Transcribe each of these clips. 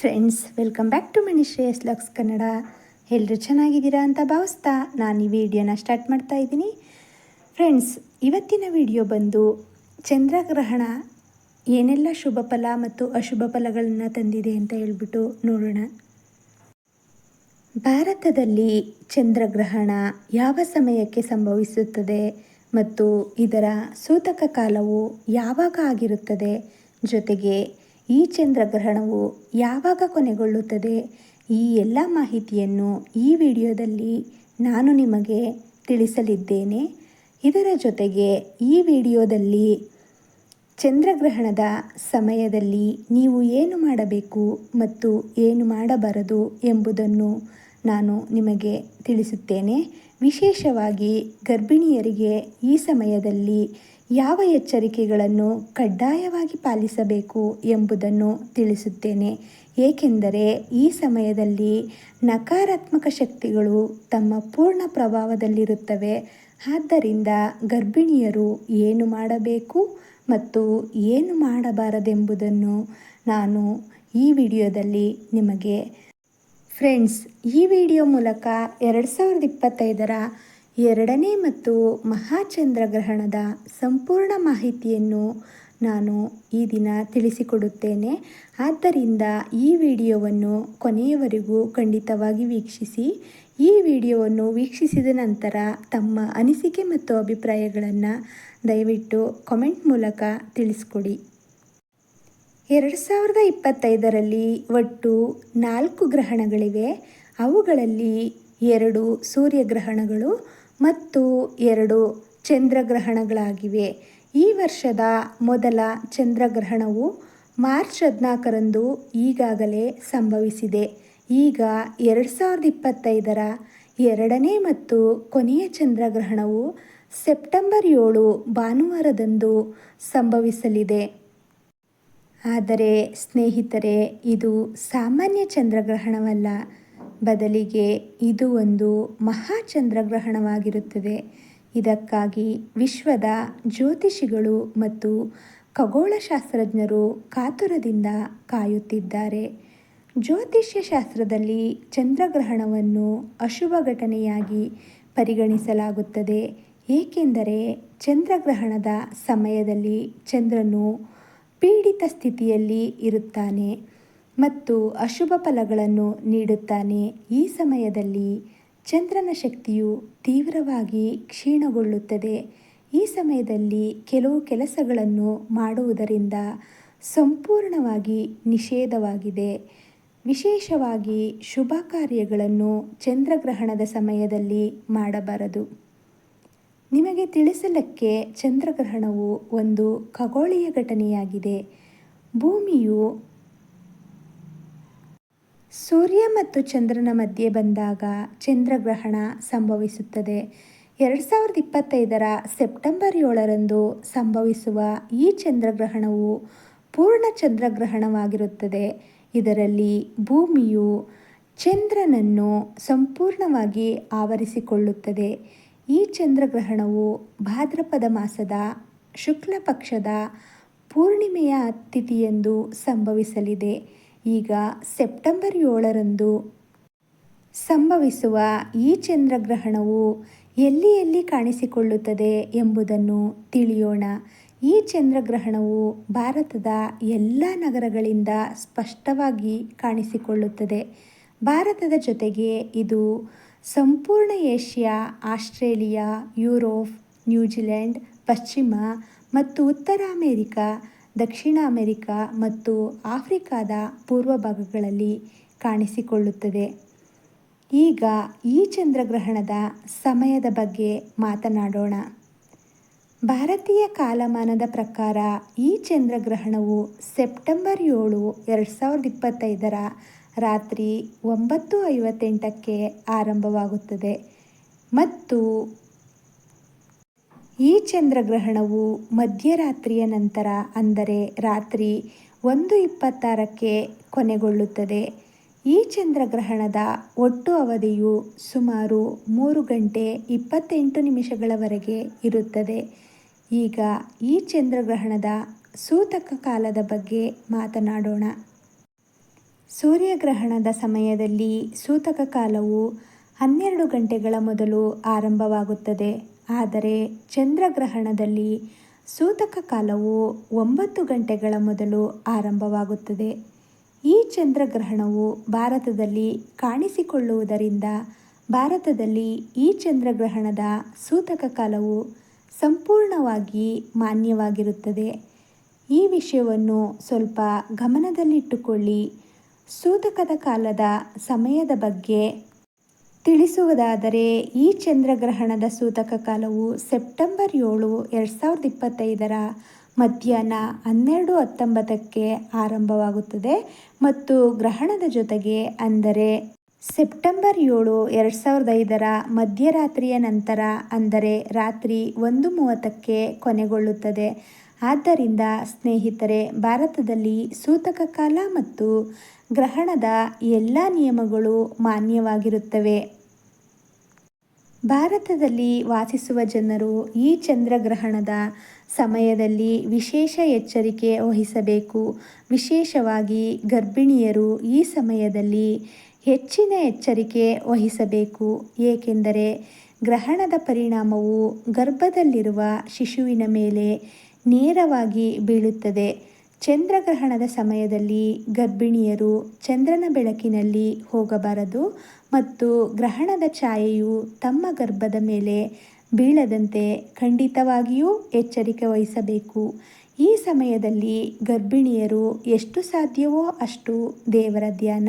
Friends welcome back to Shreyas Lux Kannada ಎಲ್ಲರೂ ಚೆನ್ನಾಗಿದ್ದೀರಾ ಅಂತ ಭಾವಿಸ್ತಾ ನಾನು ಈ ವಿಡಿಯೋನ ಸ್ಟಾರ್ಟ್ ಮಾಡ್ತಾ ಇದ್ದೀನಿ. ಫ್ರೆಂಡ್ಸ್ ಇವತ್ತಿನ ವಿಡಿಯೋ ಬಂದು ಚಂದ್ರಗ್ರಹಣ ಏನೆಲ್ಲ ಶುಭ ಫಲ ಮತ್ತು ಅಶುಭ ಫಲಗಳನ್ನು ತಂದಿದೆ ಅಂತ ಹೇಳ್ಬಿಟ್ಟು ನೋಡೋಣ. ಭಾರತದಲ್ಲಿ ಚಂದ್ರಗ್ರಹಣ ಯಾವ ಸಮಯಕ್ಕೆ ಸಂಭವಿಸುತ್ತದೆ ಮತ್ತು ಇದರ ಸೂತಕ ಕಾಲವು ಯಾವಾಗ ಆಗಿರುತ್ತದೆ ಜೊತೆಗೆ ಈ ಚಂದ್ರಗ್ರಹಣವು ಯಾವಾಗ ಕೊನೆಗೊಳ್ಳುತ್ತದೆ? ಈ ಎಲ್ಲ ಮಾಹಿತಿಯನ್ನು ಈ ವಿಡಿಯೋದಲ್ಲಿ ನಾನು ನಿಮಗೆ ತಿಳಿಸಲಿದ್ದೇನೆ. ಇದರ ಜೊತೆಗೆ ಈ ವಿಡಿಯೋದಲ್ಲಿ ಚಂದ್ರಗ್ರಹಣದ ಸಮಯದಲ್ಲಿ ನೀವು ಏನು ಮಾಡಬೇಕು ಮತ್ತು ಏನು ಮಾಡಬಾರದು ಎಂಬುದನ್ನು ನಾನು ನಿಮಗೆ ತಿಳಿಸುತ್ತೇನೆ. ವಿಶೇಷವಾಗಿ ಗರ್ಭಿಣಿಯರಿಗೆ ಈ ಸಮಯದಲ್ಲಿ ಯಾವ ಎಚ್ಚರಿಕೆಗಳನ್ನು ಕಡ್ಡಾಯವಾಗಿ ಪಾಲಿಸಬೇಕು ಎಂಬುದನ್ನು ತಿಳಿಸುತ್ತೇನೆ. ಏಕೆಂದರೆ ಈ ಸಮಯದಲ್ಲಿ ನಕಾರಾತ್ಮಕ ಶಕ್ತಿಗಳು ತಮ್ಮ ಪೂರ್ಣ ಪ್ರಭಾವದಲ್ಲಿರುತ್ತವೆ. ಆದ್ದರಿಂದ ಗರ್ಭಿಣಿಯರು ಏನು ಮಾಡಬೇಕು ಮತ್ತು ಏನು ಮಾಡಬಾರದೆಂಬುದನ್ನು ನಾನು ಈ ವಿಡಿಯೋದಲ್ಲಿ ನಿಮಗೆ ಫ್ರೆಂಡ್ಸ್, ಈ ವಿಡಿಯೋ ಮೂಲಕ ಎರಡು ಸಾವಿರದ ಇಪ್ಪತ್ತೈದರ ಎರಡನೇ ಮತ್ತು ಮಹಾಚಂದ್ರಗ್ರಹಣದ ಸಂಪೂರ್ಣ ಮಾಹಿತಿಯನ್ನು ನಾನು ಈ ದಿನ ತಿಳಿಸಿಕೊಡುತ್ತೇನೆ. ಆದ್ದರಿಂದ ಈ ವಿಡಿಯೋವನ್ನು ಕೊನೆಯವರೆಗೂ ಖಂಡಿತವಾಗಿ ವೀಕ್ಷಿಸಿ. ಈ ವಿಡಿಯೋವನ್ನು ವೀಕ್ಷಿಸಿದ ನಂತರ ತಮ್ಮ ಅನಿಸಿಕೆ ಮತ್ತು ಅಭಿಪ್ರಾಯಗಳನ್ನು ದಯವಿಟ್ಟು ಕಾಮೆಂಟ್ ಮೂಲಕ ತಿಳಿಸ್ಕೊಡಿ. ಎರಡು ಸಾವಿರದ ಇಪ್ಪತ್ತೈದರಲ್ಲಿ ಒಟ್ಟು ನಾಲ್ಕು ಗ್ರಹಣಗಳಿವೆ. ಅವುಗಳಲ್ಲಿ ಎರಡು ಸೂರ್ಯಗ್ರಹಣಗಳು ಮತ್ತು ಎರಡು ಚಂದ್ರಗ್ರಹಣಗಳಾಗಿವೆ. ಈ ವರ್ಷದ ಮೊದಲ ಚಂದ್ರಗ್ರಹಣವು ಮಾರ್ಚ್ ಹದಿನಾಲ್ಕರಂದು ಈಗಾಗಲೇ ಸಂಭವಿಸಿದೆ. ಈಗ ಎರಡು ಸಾವಿರದ ಇಪ್ಪತ್ತೈದರ ಎರಡನೇ ಮತ್ತು ಕೊನೆಯ ಚಂದ್ರಗ್ರಹಣವು ಸೆಪ್ಟೆಂಬರ್ ಏಳು ಭಾನುವಾರದಂದು ಸಂಭವಿಸಲಿದೆ. ಆದರೆ ಸ್ನೇಹಿತರೆ, ಇದು ಸಾಮಾನ್ಯ ಚಂದ್ರಗ್ರಹಣವಲ್ಲ. ಬದಲಿಗೆ ಇದು ಒಂದು ಮಹಾಚಂದ್ರಗ್ರಹಣವಾಗಿರುತ್ತದೆ ಇದಕ್ಕಾಗಿ ವಿಶ್ವದ ಜ್ಯೋತಿಷಿಗಳು ಮತ್ತು ಖಗೋಳಶಾಸ್ತ್ರಜ್ಞರು ಕಾತುರದಿಂದ ಕಾಯುತ್ತಿದ್ದಾರೆ. ಜ್ಯೋತಿಷ್ಯ ಶಾಸ್ತ್ರದಲ್ಲಿ ಚಂದ್ರಗ್ರಹಣವನ್ನು ಅಶುಭ ಘಟನೆಯಾಗಿ ಪರಿಗಣಿಸಲಾಗುತ್ತದೆ. ಏಕೆಂದರೆ ಚಂದ್ರಗ್ರಹಣದ ಸಮಯದಲ್ಲಿ ಚಂದ್ರನು ಪೀಡಿತ ಸ್ಥಿತಿಯಲ್ಲಿ ಇರುತ್ತಾನೆ ಮತ್ತು ಅಶುಭ ಫಲಗಳನ್ನು ನೀಡುತ್ತಾನೆ. ಈ ಸಮಯದಲ್ಲಿ ಚಂದ್ರನ ಶಕ್ತಿಯು ತೀವ್ರವಾಗಿ ಕ್ಷೀಣಗೊಳ್ಳುತ್ತದೆ. ಈ ಸಮಯದಲ್ಲಿ ಕೆಲವು ಕೆಲಸಗಳನ್ನು ಮಾಡುವುದರಿಂದ ಸಂಪೂರ್ಣವಾಗಿ ನಿಷೇಧವಾಗಿದೆ. ವಿಶೇಷವಾಗಿ ಶುಭ ಕಾರ್ಯಗಳನ್ನು ಚಂದ್ರಗ್ರಹಣದ ಸಮಯದಲ್ಲಿ ಮಾಡಬಾರದು. ನಿಮಗೆ ತಿಳಿಸಲಕ್ಕೆ ಚಂದ್ರಗ್ರಹಣವು ಒಂದು ಖಗೋಳೀಯ ಘಟನೆಯಾಗಿದೆ. ಭೂಮಿಯು ಸೂರ್ಯ ಮತ್ತು ಚಂದ್ರನ ಮಧ್ಯೆ ಬಂದಾಗ ಚಂದ್ರಗ್ರಹಣ ಸಂಭವಿಸುತ್ತದೆ. ಎರಡು ಸಾವಿರದ ಇಪ್ಪತ್ತೈದರ ಸೆಪ್ಟೆಂಬರ್ ಏಳರಂದು ಸಂಭವಿಸುವ ಈ ಚಂದ್ರಗ್ರಹಣವು ಪೂರ್ಣ ಚಂದ್ರಗ್ರಹಣವಾಗಿರುತ್ತದೆ. ಇದರಲ್ಲಿ ಭೂಮಿಯು ಚಂದ್ರನನ್ನು ಸಂಪೂರ್ಣವಾಗಿ ಆವರಿಸಿಕೊಳ್ಳುತ್ತದೆ. ಈ ಚಂದ್ರಗ್ರಹಣವು ಭಾದ್ರಪದ ಮಾಸದ ಶುಕ್ಲ ಪಕ್ಷದ ಪೂರ್ಣಿಮೆಯ ತಿಥಿಯೆಂದು ಸಂಭವಿಸಲಿದೆ. ಈಗ ಸೆಪ್ಟೆಂಬರ್ ಏಳರಂದು ಸಂಭವಿಸುವ ಈ ಚಂದ್ರಗ್ರಹಣವು ಎಲ್ಲಿ ಎಲ್ಲಿ ಕಾಣಿಸಿಕೊಳ್ಳುತ್ತದೆ ಎಂಬುದನ್ನು ತಿಳಿಯೋಣ. ಈ ಚಂದ್ರಗ್ರಹಣವು ಭಾರತದ ಎಲ್ಲ ನಗರಗಳಿಂದ ಸ್ಪಷ್ಟವಾಗಿ ಕಾಣಿಸಿಕೊಳ್ಳುತ್ತದೆ. ಭಾರತದ ಜೊತೆಗೆ ಇದು ಸಂಪೂರ್ಣ ಏಷ್ಯಾ, ಆಸ್ಟ್ರೇಲಿಯಾ, ಯುರೋಪ್, ನ್ಯೂಜಿಲೆಂಡ್, ಪಶ್ಚಿಮ ಮತ್ತು ಉತ್ತರ ಅಮೆರಿಕಾ, ದಕ್ಷಿಣ ಅಮೆರಿಕಾ ಮತ್ತು ಆಫ್ರಿಕಾದ ಪೂರ್ವ ಭಾಗಗಳಲ್ಲಿ ಕಾಣಿಸಿಕೊಳ್ಳುತ್ತದೆ. ಈಗ ಈ ಚಂದ್ರಗ್ರಹಣದ ಸಮಯದ ಬಗ್ಗೆ ಮಾತನಾಡೋಣ. ಭಾರತೀಯ ಕಾಲಮಾನದ ಪ್ರಕಾರ ಈ ಚಂದ್ರಗ್ರಹಣವು ಸೆಪ್ಟೆಂಬರ್ ಏಳು, ಎರಡು ಸಾವಿರದ ಇಪ್ಪತ್ತೈದರ ರಾತ್ರಿ ಒಂಬತ್ತು ಐವತ್ತೆಂಟಕ್ಕೆ ಆರಂಭವಾಗುತ್ತದೆ. ಮತ್ತು ಈ ಚಂದ್ರಗ್ರಹಣವು ಮಧ್ಯರಾತ್ರಿಯ ನಂತರ, ಅಂದರೆ ರಾತ್ರಿ ಒಂದು ಇಪ್ಪತ್ತಾರಕ್ಕೆ ಕೊನೆಗೊಳ್ಳುತ್ತದೆ. ಈ ಚಂದ್ರಗ್ರಹಣದ ಒಟ್ಟು ಅವಧಿಯು ಸುಮಾರು ಮೂರು ಗಂಟೆ ಇಪ್ಪತ್ತೆಂಟು ನಿಮಿಷಗಳವರೆಗೆ ಇರುತ್ತದೆ. ಈಗ ಈ ಚಂದ್ರಗ್ರಹಣದ ಸೂತಕ ಕಾಲದ ಬಗ್ಗೆ ಮಾತನಾಡೋಣ. ಸೂರ್ಯಗ್ರಹಣದ ಸಮಯದಲ್ಲಿ ಸೂತಕ ಕಾಲವು ಹನ್ನೆರಡು ಗಂಟೆಗಳ ಮೊದಲು ಆರಂಭವಾಗುತ್ತದೆ. ಆದರೆ ಚಂದ್ರಗ್ರಹಣದಲ್ಲಿ ಸೂತಕ ಕಾಲವು ಒಂಬತ್ತು ಗಂಟೆಗಳ ಮೊದಲು ಆರಂಭವಾಗುತ್ತದೆ. ಈ ಚಂದ್ರಗ್ರಹಣವು ಭಾರತದಲ್ಲಿ ಕಾಣಿಸಿಕೊಳ್ಳುವುದರಿಂದ ಭಾರತದಲ್ಲಿ ಈ ಚಂದ್ರಗ್ರಹಣದ ಸೂತಕ ಕಾಲವು ಸಂಪೂರ್ಣವಾಗಿ ಮಾನ್ಯವಾಗಿರುತ್ತದೆ. ಈ ವಿಷಯವನ್ನು ಸ್ವಲ್ಪ ಗಮನದಲ್ಲಿಟ್ಟುಕೊಳ್ಳಿ. ಸೂತಕದ ಕಾಲದ ಸಮಯದ ಬಗ್ಗೆ ತಿಳಿಸುವುದಾದರೆ, ಈ ಚಂದ್ರಗ್ರಹಣದ ಸೂತಕ ಕಾಲವು ಸೆಪ್ಟೆಂಬರ್ ಏಳು, ಎರಡು ಸಾವಿರದ ಇಪ್ಪತ್ತೈದರ ಮಧ್ಯಾಹ್ನ ಹನ್ನೆರಡು ಹತ್ತೊಂಬತ್ತಕ್ಕೆ ಆರಂಭವಾಗುತ್ತದೆ ಮತ್ತು ಗ್ರಹಣದ ಜೊತೆಗೆ ಅಂದರೆ ಸೆಪ್ಟೆಂಬರ್ ಏಳು ಎರಡು ಸಾವಿರದ ಐದರ ಮಧ್ಯರಾತ್ರಿಯ ನಂತರ ಅಂದರೆ ರಾತ್ರಿ ಒಂದು ಮೂವತ್ತಕ್ಕೆ ಕೊನೆಗೊಳ್ಳುತ್ತದೆ. ಆದ್ದರಿಂದ ಸ್ನೇಹಿತರೆ, ಭಾರತದಲ್ಲಿ ಸೂತಕ ಕಾಲ ಮತ್ತು ಗ್ರಹಣದ ಎಲ್ಲ ನಿಯಮಗಳು ಮಾನ್ಯವಾಗಿರುತ್ತವೆ. ಭಾರತದಲ್ಲಿ ವಾಸಿಸುವ ಜನರು ಈ ಚಂದ್ರಗ್ರಹಣದ ಸಮಯದಲ್ಲಿ ವಿಶೇಷ ಎಚ್ಚರಿಕೆ ವಹಿಸಬೇಕು. ವಿಶೇಷವಾಗಿ ಗರ್ಭಿಣಿಯರು ಈ ಸಮಯದಲ್ಲಿ ಹೆಚ್ಚಿನ ಎಚ್ಚರಿಕೆ ವಹಿಸಬೇಕು. ಏಕೆಂದರೆ ಗ್ರಹಣದ ಪರಿಣಾಮವು ಗರ್ಭದಲ್ಲಿರುವ ಶಿಶುವಿನ ಮೇಲೆ ನೇರವಾಗಿ ಬೀಳುತ್ತದೆ. ಚಂದ್ರಗ್ರಹಣದ ಸಮಯದಲ್ಲಿ ಗರ್ಭಿಣಿಯರು ಚಂದ್ರನ ಬೆಳಕಿನಲ್ಲಿ ಹೋಗಬಾರದು ಮತ್ತು ಗ್ರಹಣದ ಛಾಯೆಯು ತಮ್ಮ ಗರ್ಭದ ಮೇಲೆ ಬೀಳದಂತೆ ಖಂಡಿತವಾಗಿಯೂ ಎಚ್ಚರಿಕೆ ವಹಿಸಬೇಕು. ಈ ಸಮಯದಲ್ಲಿ ಗರ್ಭಿಣಿಯರು ಎಷ್ಟು ಸಾಧ್ಯವೋ ಅಷ್ಟು ದೇವರ ಧ್ಯಾನ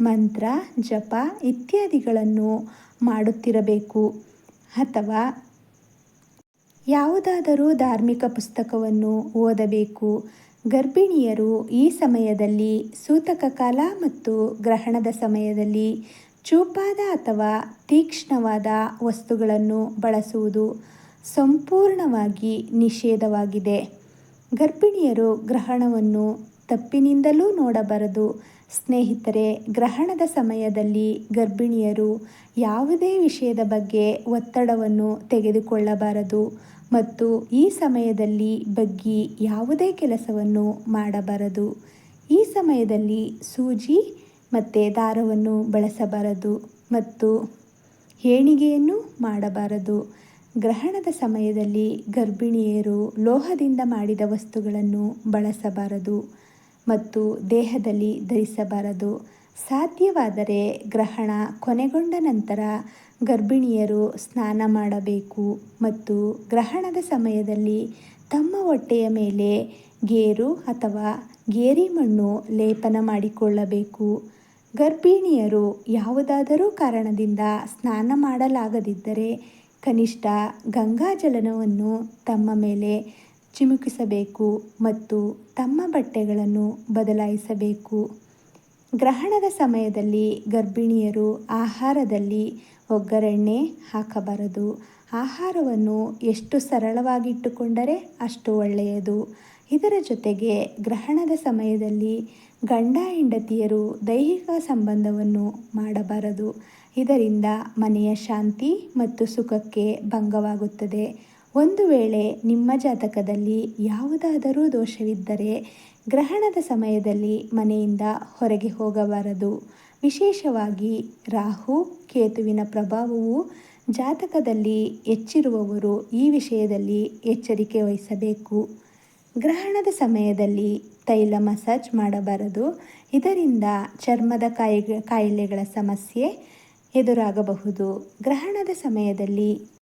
ಮಂತ್ರ, ಜಪ ಇತ್ಯಾದಿಗಳನ್ನು ಮಾಡುತ್ತಿರಬೇಕು. ಅಥವಾ ಯಾವುದಾದರೂ ಧಾರ್ಮಿಕ ಪುಸ್ತಕವನ್ನು ಓದಬೇಕು. ಗರ್ಭಿಣಿಯರು ಈ ಸಮಯದಲ್ಲಿ ಸೂತಕ ಕಾಲ ಮತ್ತು ಗ್ರಹಣದ ಸಮಯದಲ್ಲಿ ಚೂಪಾದ ಅಥವಾ ತೀಕ್ಷ್ಣವಾದ ವಸ್ತುಗಳನ್ನು ಬಳಸುವುದು ಸಂಪೂರ್ಣವಾಗಿ ನಿಷೇಧವಾಗಿದೆ. ಗರ್ಭಿಣಿಯರು ಗ್ರಹಣವನ್ನು ತಪ್ಪಿನಿಂದಲೂ ನೋಡಬಾರದು. ಸ್ನೇಹಿತರೆ, ಗ್ರಹಣದ ಸಮಯದಲ್ಲಿ ಗರ್ಭಿಣಿಯರು ಯಾವುದೇ ವಿಷಯದ ಬಗ್ಗೆ ಒತ್ತಡವನ್ನು ತೆಗೆದುಕೊಳ್ಳಬಾರದು ಮತ್ತು ಈ ಸಮಯದಲ್ಲಿ ಬಗ್ಗಿ ಯಾವುದೇ ಕೆಲಸವನ್ನು ಮಾಡಬಾರದು. ಈ ಸಮಯದಲ್ಲಿ ಸೂಜಿ ಮತ್ತು ದಾರವನ್ನು ಬಳಸಬಾರದು ಮತ್ತು ಹೇಣಿಗೆಯನ್ನು ಮಾಡಬಾರದು. ಗ್ರಹಣದ ಸಮಯದಲ್ಲಿ ಗರ್ಭಿಣಿಯರು ಲೋಹದಿಂದ ಮಾಡಿದ ವಸ್ತುಗಳನ್ನು ಬಳಸಬಾರದು. ಮತ್ತು ದೇಹದಲ್ಲಿ ಧರಿಸಬಾರದು. ಸಾಧ್ಯವಾದರೆ ಗ್ರಹಣ ಕೊನೆಗೊಂಡ ನಂತರ ಗರ್ಭಿಣಿಯರು ಸ್ನಾನ ಮಾಡಬೇಕು ಮತ್ತು ಗ್ರಹಣದ ಸಮಯದಲ್ಲಿ ತಮ್ಮ ಹೊಟ್ಟೆಯ ಮೇಲೆ ಗೇರು ಅಥವಾ ಗೇರಿ ಮಣ್ಣು ಲೇಪನ ಮಾಡಿಕೊಳ್ಳಬೇಕು. ಗರ್ಭಿಣಿಯರು ಯಾವುದಾದರೂ ಕಾರಣದಿಂದ ಸ್ನಾನ ಮಾಡಲಾಗದಿದ್ದರೆ ಕನಿಷ್ಠ ಗಂಗಾಜಲನವನ್ನು ತಮ್ಮ ಮೇಲೆ ಚಿಮುಕಿಸಬೇಕು ಮತ್ತು ತಮ್ಮ ಬಟ್ಟೆಗಳನ್ನು ಬದಲಾಯಿಸಬೇಕು. ಗ್ರಹಣದ ಸಮಯದಲ್ಲಿ ಗರ್ಭಿಣಿಯರು ಆಹಾರದಲ್ಲಿ ಒಗ್ಗರಣೆ ಹಾಕಬಾರದು. ಆಹಾರವನ್ನು ಎಷ್ಟು ಸರಳವಾಗಿಟ್ಟುಕೊಂಡರೆ ಅಷ್ಟು ಒಳ್ಳೆಯದು. ಇದರ ಜೊತೆಗೆ ಗ್ರಹಣದ ಸಮಯದಲ್ಲಿ ಗಂಡ ಹೆಂಡತಿಯರು ದೈಹಿಕ ಸಂಬಂಧವನ್ನು ಮಾಡಬಾರದು. ಇದರಿಂದ ಮನೆಯ ಶಾಂತಿ ಮತ್ತು ಸುಖಕ್ಕೆ ಭಂಗವಾಗುತ್ತದೆ. ಒಂದು ವೇಳೆ ನಿಮ್ಮ ಜಾತಕದಲ್ಲಿ ಯಾವುದಾದರೂ ದೋಷವಿದ್ದರೆ ಗ್ರಹಣದ ಸಮಯದಲ್ಲಿ ಮನೆಯಿಂದ ಹೊರಗೆ ಹೋಗಬಾರದು. ವಿಶೇಷವಾಗಿ ರಾಹು, ಕೇತುವಿನ ಪ್ರಭಾವವು ಜಾತಕದಲ್ಲಿ ಹೆಚ್ಚಿರುವವರು ಈ ವಿಷಯದಲ್ಲಿ ಎಚ್ಚರಿಕೆ ವಹಿಸಬೇಕು. ಗ್ರಹಣದ ಸಮಯದಲ್ಲಿ ತೈಲ ಮಸಾಜ್ ಮಾಡಬಾರದು. ಇದರಿಂದ ಚರ್ಮದ ಕಾಯಿ ಕಾಯಿಲೆಗಳ ಸಮಸ್ಯೆ ಎದುರಾಗಬಹುದು. ಗ್ರಹಣದ ಸಮಯದಲ್ಲಿ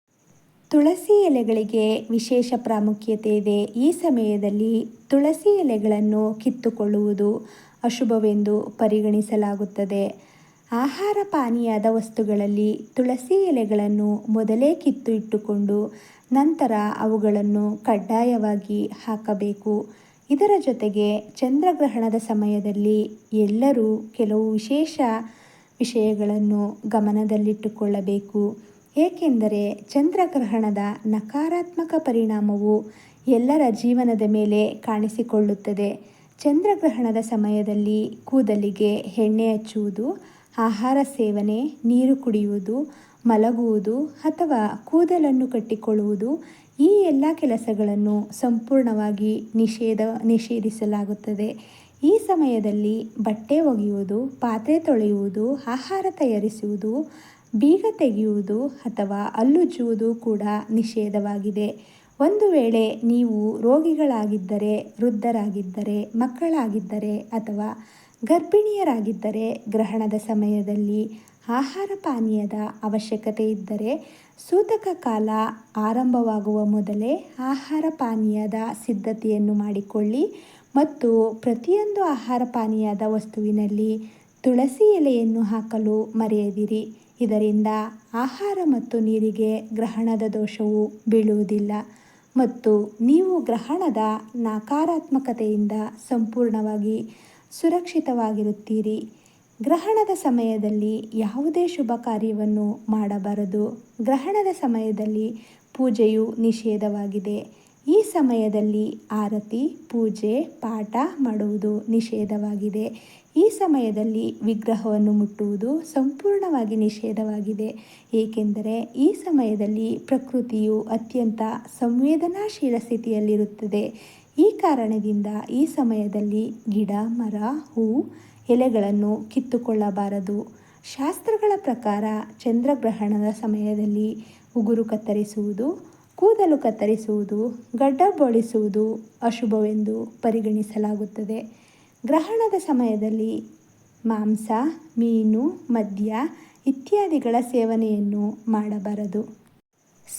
ತುಳಸಿ ಎಲೆಗಳಿಗೆ ವಿಶೇಷ ಪ್ರಾಮುಖ್ಯತೆ ಇದೆ. ಈ ಸಮಯದಲ್ಲಿ ತುಳಸಿ ಎಲೆಗಳನ್ನು ಕಿತ್ತುಕೊಳ್ಳುವುದು ಅಶುಭವೆಂದು ಪರಿಗಣಿಸಲಾಗುತ್ತದೆ. ಆಹಾರ ಪಾನೀಯದ ವಸ್ತುಗಳಲ್ಲಿ ತುಳಸಿ ಎಲೆಗಳನ್ನು ಮೊದಲೇ ಕಿತ್ತು ಇಟ್ಟುಕೊಂಡು ನಂತರ ಅವುಗಳನ್ನು ಕಡ್ಡಾಯವಾಗಿ ಹಾಕಬೇಕು. ಇದರ ಜೊತೆಗೆ ಚಂದ್ರಗ್ರಹಣದ ಸಮಯದಲ್ಲಿ ಎಲ್ಲರೂ ಕೆಲವು ವಿಶೇಷ ವಿಷಯಗಳನ್ನು ಗಮನದಲ್ಲಿಟ್ಟುಕೊಳ್ಳಬೇಕು. ಏಕೆಂದರೆ ಚಂದ್ರಗ್ರಹಣದ ನಕಾರಾತ್ಮಕ ಪರಿಣಾಮವು ಎಲ್ಲರ ಜೀವನದ ಮೇಲೆ ಕಾಣಿಸಿಕೊಳ್ಳುತ್ತದೆ. ಚಂದ್ರಗ್ರಹಣದ ಸಮಯದಲ್ಲಿ ಕೂದಲಿಗೆ ಎಣ್ಣೆ ಹಚ್ಚುವುದು, ಆಹಾರ ಸೇವನೆ, ನೀರು ಕುಡಿಯುವುದು, ಮಲಗುವುದು ಅಥವಾ ಕೂದಲನ್ನು ಕಟ್ಟಿಕೊಳ್ಳುವುದು ಈ ಎಲ್ಲ ಕೆಲಸಗಳನ್ನು ಸಂಪೂರ್ಣವಾಗಿ ನಿಷೇಧ, ನಿಷೇಧಿಸಲಾಗುತ್ತದೆ. ಈ ಸಮಯದಲ್ಲಿ ಬಟ್ಟೆ ಒಗೆಯುವುದು, ಪಾತ್ರೆ ತೊಳೆಯುವುದು, ಆಹಾರ ತಯಾರಿಸುವುದು ಬೀಗ ತೆಗೆಯುವುದು ಅಥವಾ ಅಲ್ಲುಜ್ಜುವುದು ಕೂಡ ನಿಷೇಧವಾಗಿದೆ. ಒಂದು ವೇಳೆ ನೀವು ರೋಗಿಗಳಾಗಿದ್ದರೆ, ವೃದ್ಧರಾಗಿದ್ದರೆ, ಮಕ್ಕಳಾಗಿದ್ದರೆ ಅಥವಾ ಗರ್ಭಿಣಿಯರಾಗಿದ್ದರೆ ಗ್ರಹಣದ ಸಮಯದಲ್ಲಿ ಆಹಾರ ಪಾನೀಯದ ಅವಶ್ಯಕತೆ ಇದ್ದರೆ ಸೂತಕ ಕಾಲ ಆರಂಭವಾಗುವ ಮೊದಲೇ ಆಹಾರ ಪಾನೀಯದ ಸಿದ್ಧತೆಯನ್ನು ಮಾಡಿಕೊಳ್ಳಿ ಮತ್ತು ಪ್ರತಿಯೊಂದು ಆಹಾರ ಪಾನೀಯದ ವಸ್ತುವಿನಲ್ಲಿ ತುಳಸಿ ಎಲೆಯನ್ನು ಹಾಕಲು ಮರೆಯದಿರಿ. ಇದರಿಂದ ಆಹಾರ ಮತ್ತು ನೀರಿಗೆ ಗ್ರಹಣದ ದೋಷವು ಬೀಳುವುದಿಲ್ಲ ಮತ್ತು ನೀವು ಗ್ರಹಣದ ನಕಾರಾತ್ಮಕತೆಯಿಂದ ಸಂಪೂರ್ಣವಾಗಿ ಸುರಕ್ಷಿತವಾಗಿರುತ್ತೀರಿ. ಗ್ರಹಣದ ಸಮಯದಲ್ಲಿ ಯಾವುದೇ ಶುಭ ಕಾರ್ಯವನ್ನು ಮಾಡಬಾರದು. ಗ್ರಹಣದ ಸಮಯದಲ್ಲಿ ಪೂಜೆಯು ನಿಷೇಧವಾಗಿದೆ. ಈ ಸಮಯದಲ್ಲಿ ಆರತಿ, ಪೂಜೆ, ಪಾಠ ಮಾಡುವುದು ನಿಷೇಧವಾಗಿದೆ. ಈ ಸಮಯದಲ್ಲಿ ವಿಗ್ರಹವನ್ನು ಮುಟ್ಟುವುದು ಸಂಪೂರ್ಣವಾಗಿ ನಿಷೇಧವಾಗಿದೆ. ಏಕೆಂದರೆ ಈ ಸಮಯದಲ್ಲಿ ಪ್ರಕೃತಿಯು ಅತ್ಯಂತ ಸಂವೇದನಾಶೀಲ ಸ್ಥಿತಿಯಲ್ಲಿರುತ್ತದೆ. ಈ ಕಾರಣದಿಂದ ಈ ಸಮಯದಲ್ಲಿ ಗಿಡ, ಮರ, ಹೂ, ಎಲೆಗಳನ್ನು ಕಿತ್ತುಕೊಳ್ಳಬಾರದು. ಶಾಸ್ತ್ರಗಳ ಪ್ರಕಾರ ಚಂದ್ರಗ್ರಹಣದ ಸಮಯದಲ್ಲಿ ಉಗುರು ಕತ್ತರಿಸುವುದು ಕೂದಲು ಕತ್ತರಿಸುವುದು ಗಡ್ಡ ಬೋಳಿಸುವುದು ಅಶುಭವೆಂದು ಪರಿಗಣಿಸಲಾಗುತ್ತದೆ. ಗ್ರಹಣದ ಸಮಯದಲ್ಲಿ ಮಾಂಸ, ಮೀನು, ಮದ್ಯ ಇತ್ಯಾದಿಗಳ ಸೇವನೆಯನ್ನು ಮಾಡಬಾರದು.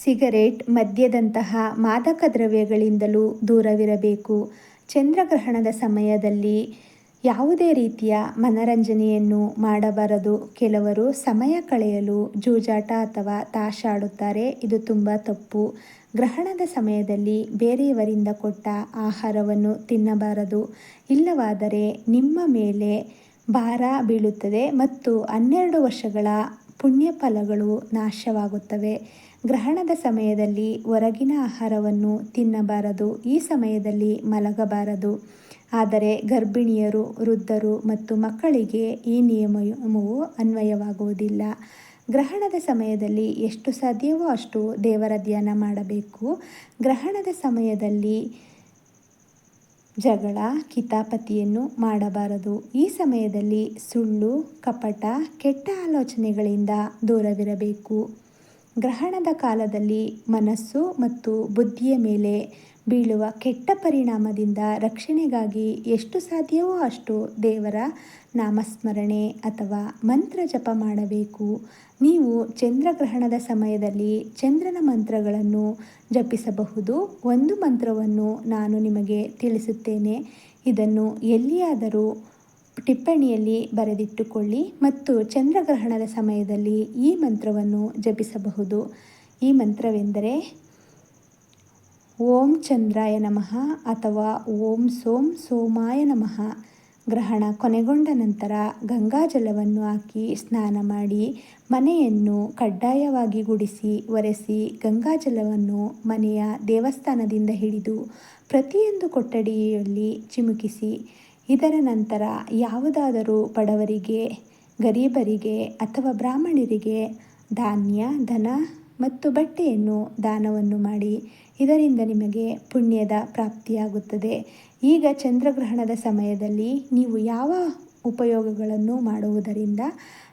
ಸಿಗರೇಟ್ ಮದ್ಯದಂತಹ ಮಾದಕ ದ್ರವ್ಯಗಳಿಂದಲೂ ದೂರವಿರಬೇಕು. ಚಂದ್ರಗ್ರಹಣದ ಸಮಯದಲ್ಲಿ ಯಾವುದೇ ರೀತಿಯ ಮನರಂಜನೆಯನ್ನು ಮಾಡಬಾರದು. ಕೆಲವರು ಸಮಯ ಕಳೆಯಲು ಜೂಜಾಟ ಅಥವಾ ತಾಶಾಡುತ್ತಾರೆ. ಇದು ತುಂಬ ತಪ್ಪು. ಗ್ರಹಣದ ಸಮಯದಲ್ಲಿ ಬೇರೆಯವರಿಂದ ಕೊಟ್ಟ ಆಹಾರವನ್ನು ತಿನ್ನಬಾರದು. ಇಲ್ಲವಾದರೆ ನಿಮ್ಮ ಮೇಲೆ ಭಾರ ಬೀಳುತ್ತದೆ ಮತ್ತು ಹನ್ನೆರಡು ವರ್ಷಗಳ ಪುಣ್ಯ ಫಲಗಳು ನಾಶವಾಗುತ್ತವೆ. ಗ್ರಹಣದ ಸಮಯದಲ್ಲಿ ಹೊರಗಿನ ಆಹಾರವನ್ನು ತಿನ್ನಬಾರದು. ಈ ಸಮಯದಲ್ಲಿ ಮಲಗಬಾರದು. ಆದರೆ ಗರ್ಭಿಣಿಯರು, ವೃದ್ಧರು ಮತ್ತು ಮಕ್ಕಳಿಗೆ ಈ ನಿಯಮವು ಅನ್ವಯವಾಗುವುದಿಲ್ಲ. ಗ್ರಹಣದ ಸಮಯದಲ್ಲಿ ಎಷ್ಟು ಸಾಧ್ಯವೋ ಅಷ್ಟು ದೇವರ ಧ್ಯಾನ ಮಾಡಬೇಕು. ಗ್ರಹಣದ ಸಮಯದಲ್ಲಿ ಜಗಳ, ಕಿತಾಪತಿಯನ್ನು ಮಾಡಬಾರದು. ಈ ಸಮಯದಲ್ಲಿ ಸುಳ್ಳು, ಕಪಟ, ಕೆಟ್ಟ ಆಲೋಚನೆಗಳಿಂದ ದೂರವಿರಬೇಕು. ಗ್ರಹಣದ ಕಾಲದಲ್ಲಿ ಮನಸ್ಸು ಮತ್ತು ಬುದ್ಧಿಯ ಮೇಲೆ ಬೀಳುವ ಕೆಟ್ಟ ಪರಿಣಾಮದಿಂದ ರಕ್ಷಣೆಗಾಗಿ ಎಷ್ಟು ಸಾಧ್ಯವೋ ಅಷ್ಟು ದೇವರ ನಾಮಸ್ಮರಣೆ ಅಥವಾ ಮಂತ್ರ ಜಪ ಮಾಡಬೇಕು. ನೀವು ಚಂದ್ರಗ್ರಹಣದ ಸಮಯದಲ್ಲಿ ಚಂದ್ರನ ಮಂತ್ರಗಳನ್ನು ಜಪಿಸಬಹುದು. ಒಂದು ಮಂತ್ರವನ್ನು ನಾನು ನಿಮಗೆ ತಿಳಿಸುತ್ತೇನೆ. ಇದನ್ನು ಎಲ್ಲಿಯಾದರೂ ಟಿಪ್ಪಣಿಯಲ್ಲಿ ಬರೆದಿಟ್ಟುಕೊಳ್ಳಿ ಮತ್ತು ಚಂದ್ರಗ್ರಹಣದ ಸಮಯದಲ್ಲಿ ಈ ಮಂತ್ರವನ್ನು ಜಪಿಸಬಹುದು. ಈ ಮಂತ್ರವೆಂದರೆ ಓಂ ಚಂದ್ರಾಯ ನಮಃ ಅಥವಾ ಓಂ ಸೋಂ ಸೋಮಾಯ ನಮಃ. ಗ್ರಹಣ ಕೊನೆಗೊಂಡ ನಂತರ ಗಂಗಾಜಲವನ್ನು ಹಾಕಿ ಸ್ನಾನ ಮಾಡಿ ಮನೆಯನ್ನು ಕಡ್ಡಾಯವಾಗಿ ಗುಡಿಸಿ ಒರೆಸಿ ಗಂಗಾಜಲವನ್ನು ಮನೆಯ ದೇವಸ್ಥಾನದಿಂದ ಹಿಡಿದು ಪ್ರತಿಯೊಂದು ಕೊಠಡಿಯಲ್ಲಿ ಚಿಮುಕಿಸಿ, ಇದರ ನಂತರ ಯಾವುದಾದರೂ ಬಡವರಿಗೆ, ಗರೀಬರಿಗೆ ಅಥವಾ ಬ್ರಾಹ್ಮಣರಿಗೆ ಧಾನ್ಯ ಧನ ಮತ್ತು ಬಟ್ಟೆಯನ್ನು ದಾನವನ್ನು ಮಾಡಿ ಇದರಿಂದ ನಿಮಗೆ ಪುಣ್ಯದ ಪ್ರಾಪ್ತಿಯಾಗುತ್ತದೆ. ಈಗ ಚಂದ್ರಗ್ರಹಣದ ಸಮಯದಲ್ಲಿ ನೀವು ಯಾವ ಉಪಯೋಗಗಳನ್ನು ಮಾಡುವುದರಿಂದ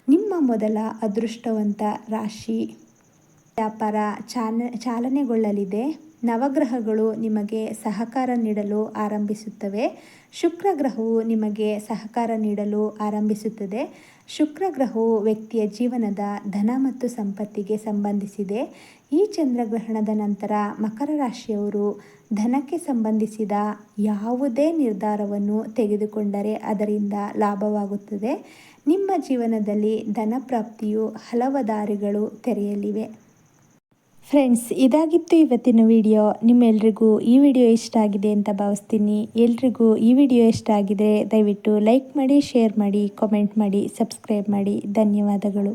ನಿಮ್ಮ ಮೊದಲ ಅದೃಷ್ಟವಂತ ರಾಶಿ ವ್ಯಾಪಾರ ಚಾನ, ಚಾಲನೆಗೊಳ್ಳಲಿದೆ. ನವಗ್ರಹಗಳು ನಿಮಗೆ ಸಹಕಾರ ನೀಡಲು ಆರಂಭಿಸುತ್ತವೆ. ಶುಕ್ರ ಗ್ರಹವು ನಿಮಗೆ ಸಹಕಾರ ನೀಡಲು ಆರಂಭಿಸುತ್ತದೆ. ಶುಕ್ರ ಗ್ರಹವು ವ್ಯಕ್ತಿಯ ಜೀವನದ ಧನ ಮತ್ತು ಸಂಪತ್ತಿಗೆ ಸಂಬಂಧಿಸಿದೆ. ಈ ಚಂದ್ರಗ್ರಹಣದ ನಂತರ ಮಕರ ರಾಶಿಯವರು ಧನಕ್ಕೆ ಸಂಬಂಧಿಸಿದ ಯಾವುದೇ ನಿರ್ಧಾರವನ್ನು ತೆಗೆದುಕೊಂಡರೆ ಅದರಿಂದ ಲಾಭವಾಗುತ್ತದೆ. ನಿಮ್ಮ ಜೀವನದಲ್ಲಿ ಧನ ಪ್ರಾಪ್ತಿಯು ಹಲವು ದಾರಿಗಳು ತೆರೆಯಲಿವೆ. ಫ್ರೆಂಡ್ಸ್, ಇದಾಗಿತ್ತು ಇವತ್ತಿನ ವಿಡಿಯೋ. ನಿಮ್ಮೆಲ್ರಿಗೂ ಈ ವಿಡಿಯೋ ಇಷ್ಟ ಆಗಿದೆ ಅಂತ ಭಾವಿಸ್ತೀನಿ. ಎಲ್ರಿಗೂ ಈ ವಿಡಿಯೋ ಇಷ್ಟ ಆಗಿದೆ ದಯವಿಟ್ಟು ಲೈಕ್ ಮಾಡಿ, ಶೇರ್ ಮಾಡಿ, ಕಾಮೆಂಟ್ ಮಾಡಿ, ಸಬ್ಸ್ಕ್ರೈಬ್ ಮಾಡಿ. ಧನ್ಯವಾದಗಳು.